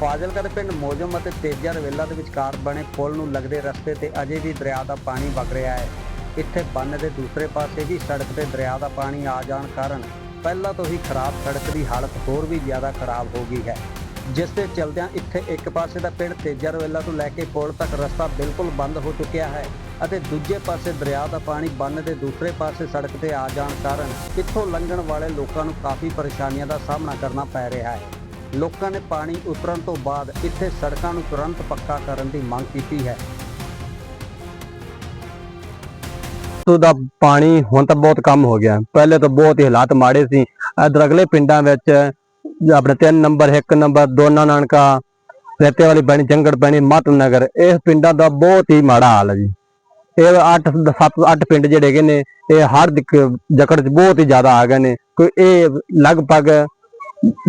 ਫਾਜ਼ਿਲਕਾ ਦੇ ਪਿੰਡ ਮੋਜਮ ਅਤੇ ਤੇਜਾ ਰਵੇਲਾ ਦੇ ਵਿਚਕਾਰ ਬਣੇ ਪੁਲ ਨੂੰ ਲੱਗਦੇ ਰਸਤੇ ਤੇ ਅਜੇ ਵੀ ਦਰਿਆ ਦਾ ਪਾਣੀ ਵਗ ਰਿਹਾ ਹੈ। ਇੱਥੇ ਬੰਨ ਦੇ ਦੂਸਰੇ ਪਾਸੇ ਵੀ ਸੜਕ ਤੇ ਦਰਿਆ ਦਾ ਪਾਣੀ ਆ ਜਾਣ ਕਾਰਨ ਪਹਿਲਾਂ ਤੋਂ ਹੀ ਖਰਾਬ ਸੜਕ ਦੀ ਹਾਲਤ ਹੋਰ ਵੀ ਜ਼ਿਆਦਾ ਖਰਾਬ ਹੋ ਗਈ ਹੈ। ਜਿਸ ਦੇ ਚਲਦਿਆਂ ਇੱਥੇ ਇੱਕ ਪਾਸੇ ਦਾ ਪਿੰਡ ਤੇਜਾ ਰਵੇਲਾ ਤੋਂ ਲੈ ਕੇ ਪੁਲ ਤੱਕ ਰਸਤਾ ਬਿਲਕੁਲ ਬੰਦ ਹੋ ਚੁੱਕਿਆ ਹੈ ਅਤੇ ਦੂਜੇ ਪਾਸੇ ਦਰਿਆ ਦਾ ਪਾਣੀ ਬੰਨ ਦੇ ਦੂਸਰੇ ਪਾਸੇ ਸੜਕ ਤੇ ਆ ਜਾਣ ਕਾਰਨ ਇੱਥੋਂ ਲੰਘਣ ਵਾਲੇ ਲੋਕਾਂ ਨੂੰ ਕਾਫੀ ਪਰੇਸ਼ਾਨੀਆਂ ਦਾ ਸਾਹਮਣਾ ਕਰਨਾ ਪੈ ਰਿਹਾ ਹੈ। ਲੋਕਾਂ ਨੇ ਪਾਣੀ ਉਤਰਨ ਤੋਂ ਬਾਅਦ ਇੱਥੇ ਸੜਕਾਂ ਨੂੰ ਤੁਰੰਤ ਪੱਕਾ ਕਰਨ ਦੀ ਮੰਗ ਕੀਤੀ ਹੈ। ਤੋਂ ਦਾ ਪਾਣੀ ਹੁਣ ਤਾਂ ਬਹੁਤ ਕੰਮ ਹੋ ਗਿਆ। ਪਹਿਲੇ ਤਾਂ ਬਹੁਤ ਹੀ ਹਾਲਾਤ ਮਾੜੇ ਸੀ। ਇਧਰ ਅਗਲੇ ਪਿੰਡਾਂ ਵਿੱਚ ਆਪਣੇ 3 ਨੰਬਰ 1 ਨੰਬਰ, ਦੋਨਾ ਨਾਨਕਾ, ਰੇਤੇ ਵਾਲੀ ਬਣੀ ਜੰਗੜ ਬਣੀ ਮਤ ਨਗਰ, ਇਹ ਪਿੰਡਾਂ ਦਾ ਬਹੁਤ ਹੀ ਮਾੜਾ ਹਾਲ ਹੈ ਜੀ। ਇਹ 8 7 8 ਪਿੰਡ ਜਿਹੜੇ ਹੈਗੇ ਨੇ, ਇਹ ਹਰ ਦਿਕ ਜਕੜ ਚ ਬਹੁਤ ਹੀ ਜ਼ਿਆਦਾ ਆ ਗਏ ਨੇ। ਕੋਈ ਇਹ ਲਗਭਗ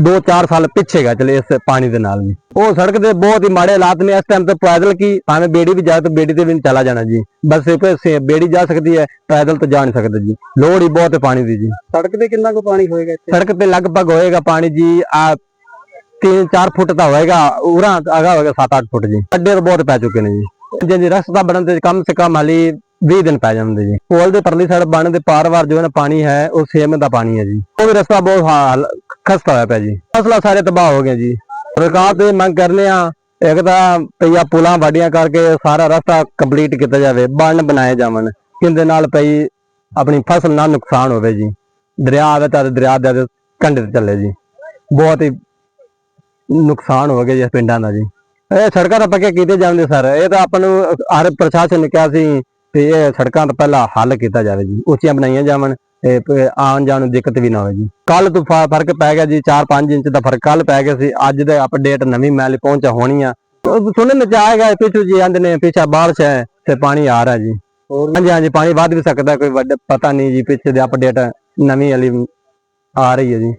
2-4 ਸਾਲ ਪਿੱਛੇ ਗਾ ਚਲੇ ਇਸ ਪਾਣੀ ਦੇ ਨਾਲ ਜੀ ਉਹ ਸੜਕ ਦੇ ਬਹੁਤ ਹੀ ਮਾੜੇ ਹਾਲਾਤ ਨੇ ਇਸ ਟਾਈਮ ਤੇ ਪੈਦਲ ਕੀ ਭਾਵੇਂ ਬੇੜੀ ਵੀ ਜਾਏ ਤਾਂ ਬੇੜੀ ਤੇ ਵੀ ਨਹੀਂ ਚਲਾ ਜਾਣਾ ਜੀ। ਬਸ ਸਿਰਫ ਬੇੜੀ ਜਾ ਸਕਦੀ ਹੈ ਪੈਦਲ ਤਾਂ ਜਾ ਨਹੀਂ ਸਕਦਾ ਜੀ। ਲੋੜ ਹੀ ਬਹੁਤ ਪਾਣੀ ਦੀ ਜੀ। ਸੜਕ ਤੇ ਕਿੰਨਾ ਕੁ ਪਾਣੀ ਹੋਏਗਾ ਇੱਥੇ? ਸੜਕ ਤੇ ਲਗਭਗ ਹੋਏਗਾ ਪਾਣੀ ਜੀ ਆ 3-4 ਫੁੱਟ ਤਾਂ ਹੋਏਗਾ ਉਰਾਂ ਅਗਾ ਹੋਏਗਾ 7-8 ਫੁੱਟ ਜੀ। ਅੱਡੇ ਤਾਂ ਬਹੁਤ ਪੈ ਚੁੱਕੇ ਨੇ ਜੀ। ਜੀ ਜੀ ਰਸਤਾ ਬਣਨ ਤੇ ਕਮ ਸੇ ਕਮ ਹਾਲੀ 20 ਦਿਨ ਪੈ ਜਾਂਦੇ ਜੀ। ਪੁਲ ਦੇ ਪਰਲੀ ਸਾਈਡ ਬਣਨ ਦੇ ਪਾਰ-ਵਾਰ ਜੋ ਹੈ ਨਾ ਪਾਣੀ ਹੈ ਉਹ ਸੇਮ ਦਾ ਪਾਣੀ ਹੈ ਜੀ। ਉਹ ਵੀ ਰਸਤਾ ਬਹੁਤ ਹਾਲ ਖਸਤਾ ਹੋਇਆ ਪਿਆ ਜੀ। ਫਸਲਾਂ ਸਾਰੇ ਤਬਾਹ ਹੋ ਗਏ ਜੀ। ਸਰਕਾਰ ਤੇ ਮੰਗ ਕਰਨੇ ਆ, ਇੱਕ ਤਾਂ ਪਈਆ ਪੁਲਾਂ ਵਾਡੀਆਂ ਕਰਕੇ ਸਾਰਾ ਰਸਤਾ ਕੰਪਲੀਟ ਕੀਤਾ ਜਾਵੇ, ਬੰਨ ਬਣਾਏ ਜਾਵਣ ਕਿੰਦੇ ਨਾਲ ਪਈ ਆਪਣੀ ਫਸਲ ਨਾਲ ਨੁਕਸਾਨ ਹੋਵੇ ਜੀ। ਦਰਿਆ ਆਵੇ ਤਾਂ ਦਰਿਆ ਦੇ ਕੰਢੇ ਤੇ ਚੱਲੇ ਜੀ। ਬਹੁਤ ਹੀ ਨੁਕਸਾਨ ਹੋ ਗਿਆ ਜੀ ਪਿੰਡਾਂ ਦਾ ਜੀ। ਇਹ ਸੜਕਾਂ ਤਾਂ ਪੱਕੇ ਕੀਤੇ ਜਾਂਦੇ ਸਰ, ਇਹ ਤਾਂ ਆਪਾਂ ਨੂੰ ਹਰ ਪ੍ਰਸ਼ਾਸਨ ਨੇ ਕਿਹਾ ਸੀ ਤੇ ਇਹ ਸੜਕਾਂ ਦਾ ਪਹਿਲਾਂ ਹੱਲ ਕੀਤਾ ਜਾਵੇ ਜੀ, ਉੱਚੀਆਂ ਬਣਾਈਆਂ ਜਾਵਣ। ਆਉਣ ਜਾਣ ਨੂੰ ਦਿੱਕਤ ਵੀ ਨਾ ਹੋਵੇ ਜੀ। ਕੱਲ ਤੋਂ ਫ਼ਰਕ ਪੈ ਗਿਆ ਜੀ 4-5 ਇੰਚ ਦਾ ਫ਼ਰਕ ਕੱਲ ਪੈ ਗਿਆ ਸੀ ਅੱਜ ਦੇ ਅਪਡੇਟ ਨਵੀਂ ਮੈਲ ਪਹੁੰਚਾ ਹੋਣੀ ਆ। ਸੁਣਨ ਵਿੱਚ ਆਏਗਾ ਪਿੱਛੋਂ ਜੀ ਆਂਦੇ ਨੇ ਪਿੱਛਾ ਬਾਰਿਸ਼ ਹੈ ਤੇ ਪਾਣੀ ਆ ਰਿਹਾ ਜੀ। ਹਾਂਜੀ ਹਾਂਜੀ ਪਾਣੀ ਵੱਧ ਵੀ ਸਕਦਾ ਕੋਈ ਵੱਡਾ ਪਤਾ ਨਹੀਂ ਜੀ ਪਿੱਛੇ ਦੇ ਅਪਡੇਟ ਨਵੀਂ ਵਾਲੀ ਆ ਰਹੀ ਹੈ ਜੀ।